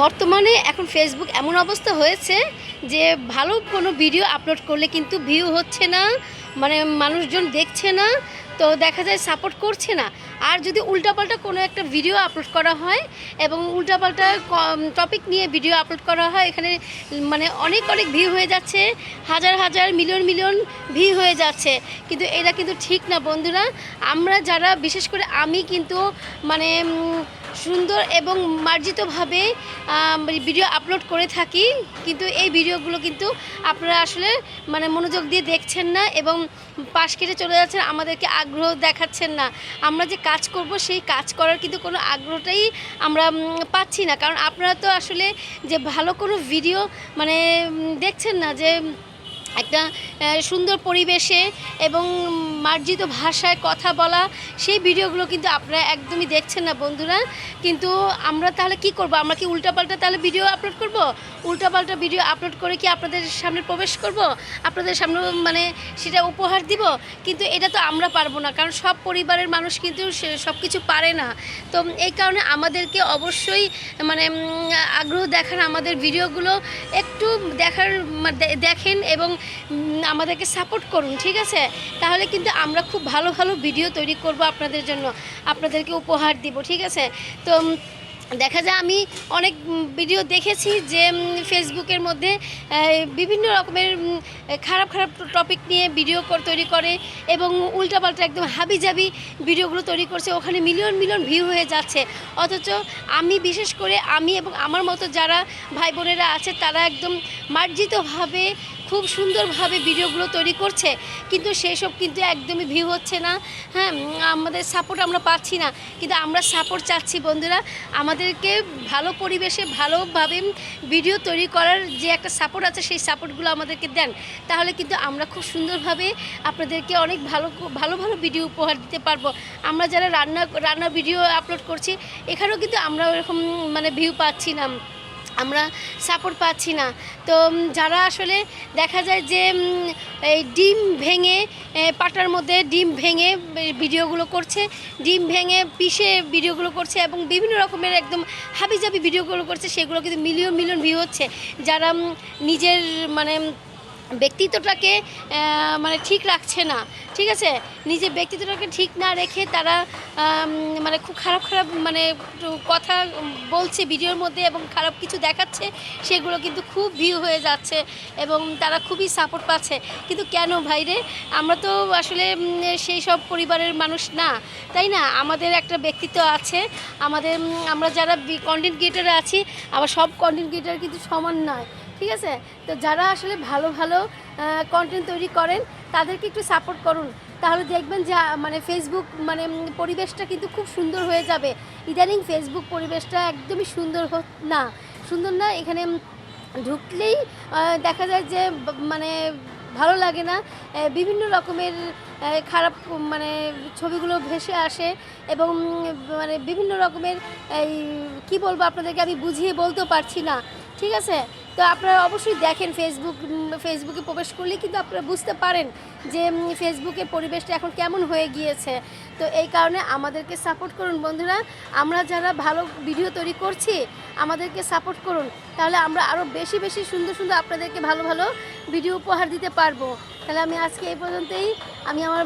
বর্তমানে এখন ফেসবুক এমন অবস্থা হয়েছে যে ভালো কোনো ভিডিও আপলোড করলে কিন্তু ভিউ হচ্ছে না মানে মানুষজন দেখছে না, তো দেখা যায় সাপোর্ট করছে না। আর যদি উল্টাপাল্টা কোনো একটা ভিডিও আপলোড করা হয় এবং উল্টাপাল্টা টপিক নিয়ে ভিডিও আপলোড করা হয়, এখানে মানে অনেক অনেক ভিউ হয়ে যাচ্ছে, হাজার হাজার মিলিয়ন মিলিয়ন ভিউ হয়ে যাচ্ছে। কিন্তু এটা কিন্তু ঠিক না বন্ধুরা। আমরা যারা, বিশেষ করে আমি কিন্তু মানে সুন্দর এবং মার্জিতভাবে ভিডিও আপলোড করে থাকি। কিন্তু এই ভিডিওগুলো কিন্তু আপনারা আসলে মানে মনোযোগ দিয়ে দেখছেন না এবং পাশ কেটে চলে যাচ্ছেন, আমাদেরকে আগ্রহ দেখাচ্ছেন না। আমরা যে কাজ করব, সেই কাজ করার কিন্তু কোনো আগ্রহটাই আমরা পাচ্ছি না। কারণ আপনারা তো আসলে যে ভালো কোনো ভিডিও মানে দেখছেন না যে একটা সুন্দর পরিবেশে এবং মার্জিত ভাষায় কথা বলা, সেই ভিডিওগুলো কিন্তু আপনারা একদমই দেখছেন না বন্ধুরা। কিন্তু আমরা তাহলে কি করব? আমরা কি উল্টাপাল্টা তাহলে ভিডিও আপলোড করব? উল্টাপাল্টা ভিডিও আপলোড করে কি আপনাদের সামনে প্রবেশ করব? আপনাদের সামনে মানে সেটা উপহার দিব? কিন্তু এটা তো আমরা পারব না, কারণ সব পরিবারের মানুষ কিন্তু সব কিছু পারে না। তো এই কারণে আমাদেরকে অবশ্যই মানে আগ্রহ দেখান আমাদের ভিডিওগুলো। একটু দেখার দে- দেখেন এবং আমাদেরকে সাপোর্ট করুন, ঠিক আছে? তাহলে কিন্তু আমরা খুব ভালো ভালো ভিডিও তৈরি করব আপনাদের জন্য। আপনাদেরকে উপহার দিব, ঠিক আছে? তো দেখা যায় আমি অনেক ভিডিও দেখেছি যে ফেসবুকের মধ্যে বিভিন্ন রকমের খারাপ খারাপ টপিক নিয়ে ভিডিও তৈরি করে এবং উল্টাপাল্টা একদম হাবিজাবি ভিডিওগুলো তৈরি করছে। ওখানে মিলিয়ন মিলিয়ন ভিউ হয়ে যাচ্ছে। অথচ আমি বিশেষ করে আমি এবং আমার মতো যারা ভাই বোনেরা আছে, তারা একদম মার্জিতভাবে খুব সুন্দরভাবে ভিডিওগুলো তৈরি করছে, কিন্তু সেই সব কিন্তু একদমই ভিউ হচ্ছে না। হ্যাঁ আমাদের সাপোর্ট আমরা পাচ্ছি না, কিন্তু আমরা সাপোর্ট চাচ্ছি বন্ধুরা, আমাদেরকে ভালো পরিবেশে ভালোভাবে ভিডিও তৈরি করার যে একটা সাপোর্ট আছে, সেই সাপোর্টগুলো আমাদেরকে দেন। তাহলে কিন্তু আমরা খুব সুন্দরভাবে আপনাদেরকে অনেক ভালো ভালো ভালো ভিডিও উপহার দিতে পারব। আমরা যারা রান্না রান্নার ভিডিও আপলোড করছি, এখানেও কিন্তু আমরা ওরকম মানে ভিউ পাচ্ছি না। আমরা সাপোর্ট পাচ্ছি না। তো যারা আসলে দেখা যায় যে এই ডিম ভেঙে পাটার মধ্যে ডিম ভেঙে ভিডিওগুলো করছে, ডিম ভেঙে পিষে ভিডিওগুলো করছে এবং বিভিন্ন রকমের একদম হাবিজাবি ভিডিওগুলো করছে, সেগুলো কিন্তু মিলিয়ন মিলিয়ন ভিউ হচ্ছে। যারা নিজের মানে ব্যক্তিত্বটাকে মানে ঠিক রাখছে না, ঠিক আছে? নিজের ব্যক্তিত্বটাকে ঠিক না রেখে তারা মানে খুব খারাপ খারাপ মানে কথা বলছে ভিডিওর মধ্যে এবং খারাপ কিছু দেখাচ্ছে, সেগুলো কিন্তু খুব ভিউ হয়ে যাচ্ছে এবং তারা খুবই সাপোর্ট পাচ্ছে। কিন্তু কেন ভাইরে আমরা তো আসলে সেই সব পরিবারের মানুষ না, তাই না? আমাদের একটা ব্যক্তিত্ব আছে, আমাদের আমরা যারা কন্টেন্ট ক্রিয়েটার আছি, আবার সব কন্টেন্ট ক্রিয়েটার কিন্তু সমান নয়। ঠিক আছে? তো যারা আসলে ভালো ভালো কন্টেন্ট তৈরি করেন, তাদেরকে একটু সাপোর্ট করুন। তাহলে দেখবেন যে মানে ফেসবুক মানে পরিবেশটা কিন্তু খুব সুন্দর হয়ে যাবে। ইদানিং ফেসবুক পরিবেশটা একদমই সুন্দর না সুন্দর না। এখানে ঢুকলেই দেখা যায় যে মানে ভালো লাগে না। বিভিন্ন রকমের খারাপ মানে ছবিগুলো ভেসে আসে এবং মানে বিভিন্ন রকমের, এই, কী বলব আপনাদেরকে? আমি বুঝিয়ে বলতেও পারছি না। ঠিক আছে? তো আপনারা অবশ্যই দেখেন ফেসবুক ফেসবুকে প্রবেশ করলে কিন্তু আপনারা বুঝতে পারেন যে ফেসবুকের পরিবেশটা এখন কেমন হয়ে গিয়েছে। তো এই কারণে আমাদেরকে সাপোর্ট করুন বন্ধুরা। আমরা যারা ভালো ভিডিও তৈরি করছি, আমাদেরকে সাপোর্ট করুন। তাহলে আমরা আরও বেশি বেশি সুন্দর সুন্দর আপনাদেরকে ভালো ভালো ভিডিও উপহার দিতে পারব। তাহলে আমি আজকে এই পর্যন্তই। আমি আমার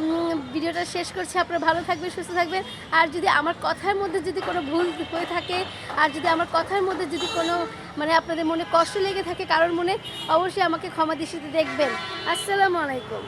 ভিডিওটা শেষ করছি। আপনারা ভালো থাকবেন, সুস্থ থাকবেন। আর যদি আমার কথার মধ্যে যদি কোনো ভুল হয়ে থাকে, আর যদি আমার কথার মধ্যে যদি কোনো মানে আপনাদের মনে কষ্ট লেগে থাকে কারোর মনে, অবশ্যই আমাকে ক্ষমা দৃষ্টিতে দেখবেন। আসসালামু আলাইকুম।